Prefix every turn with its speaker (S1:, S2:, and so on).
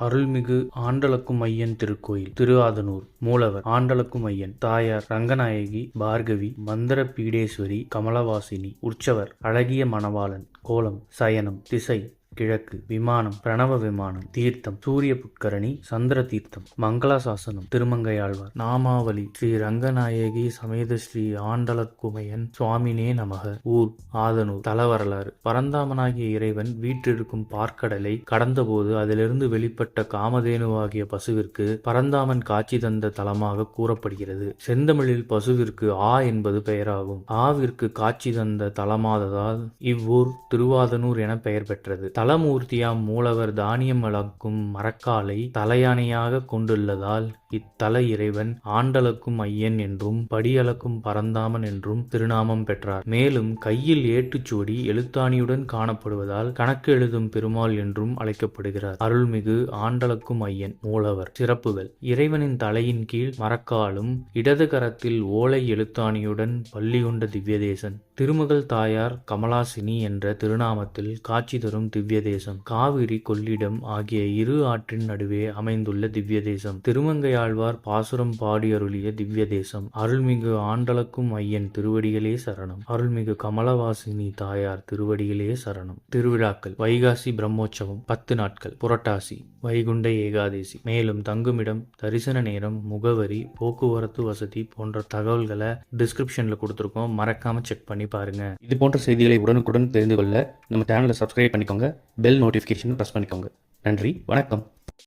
S1: அருள்மிகு ஆண்டளக்கும் ஐயன் திருக்கோயில் திருஆதனூர் மூலவர் ஆண்டளக்கும் ஐயன் தாயார் ரங்கநாயகி பார்கவி மந்திர பீடேஸ்வரி கமலவாசினி உற்சவர் அழகிய மணவாளன் கோலம் சயனம் திசை கிழக்கு விமானம் பிரணவ விமானம் தீர்த்தம் சூரிய புட்கரணி சந்திர தீர்த்தம் மங்களாசாசனம் திருமங்கையாழ்வார் நாமாவளி ஸ்ரீ ரங்கநாயகி சமேத ஸ்ரீ ஆண்டலக்குமையன் சுவாமினே நமக. ஊர் ஆதனூர் தல வரலாறு பரந்தாமனாகிய இறைவன் வீற்றிருக்கும் பார்க்கடலை கடந்தபோது அதிலிருந்து வெளிப்பட்ட காமதேனுவாகிய பசுவிற்கு பரந்தாமன் காட்சி தந்த தலமாக கூறப்படுகிறது. செந்தமிழில் பசுவிற்கு ஆ என்பது பெயராகும். ஆவிற்கு காட்சி தந்த தலமாததால் இவ்வூர் திருவாதனூர் என பெயர் பெற்றது. தலமூர்த்தியாம் மூலவர் தானியம் வளர்க்கும் மரக்காலை தலையானையாக கொண்டுள்ளதால் இத்தல இறைவன் ஆண்டளக்கும் ஐயன் என்றும் படியளக்கும் பரந்தாமன் என்றும் திருநாமம் பெற்றார். மேலும் கையில் ஏட்டுச்சுவடி எழுத்தாணியுடன் காணப்படுவதால் கணக்கு எழுதும் பெருமாள் என்றும் அழைக்கப்படுகிறார். அருள்மிகு ஆண்டளக்கும் ஐயன் மூலவர் சிறப்புகள். இறைவனின் தலையின் கீழ் மரக்காலும் இடது கரத்தில் ஓலை எழுத்தாணியுடன் பள்ளி கொண்ட திவ்யதேசன். திருமகள் தாயார் கமலாசினி என்ற திருநாமத்தில் காட்சி தரும் திவ்ய தேசம் காவிரி கொள்ளிடம் ஆகிய இரு ஆற்றின் நடுவே அமைந்துள்ள திவ்ய தேசம் திருமங்கையாழ்வார் பாசுரம் பாடி அருளிய திவ்ய தேசம் அருள்மிகு ஆண்டளக்கும் ஐயன் திருவடிகளே சரணம். அருள்மிகு கமலவாசினி தாயார் திருவடிகளே சரணம். திருவிழாக்கள். வைகாசி பிரம்மோற்சவம். பத்து நாட்கள். புரட்டாசி. வைகுண்ட ஏகாதேசி. மேலும் தங்குமிடம் தரிசன நேரம் முகவரி போக்குவரத்து வசதி போன்ற தகவல்களை டிஸ்கிரிப்ஷன்ல கொடுத்துருக்கோம். மறக்காம செக் பண்ணி பாருங்க.
S2: இது போன்ற செய்திகளை உடனுக்குடன் தெரிந்து கொள்ள நம்ம சேனலை சப்ஸ்கிரைப் பண்ணிக்கோங்க. பெல் நோட்டிஃபிகேஷன் ப்ரெஸ் பண்ணிக்கோங்க. நன்றி வணக்கம்.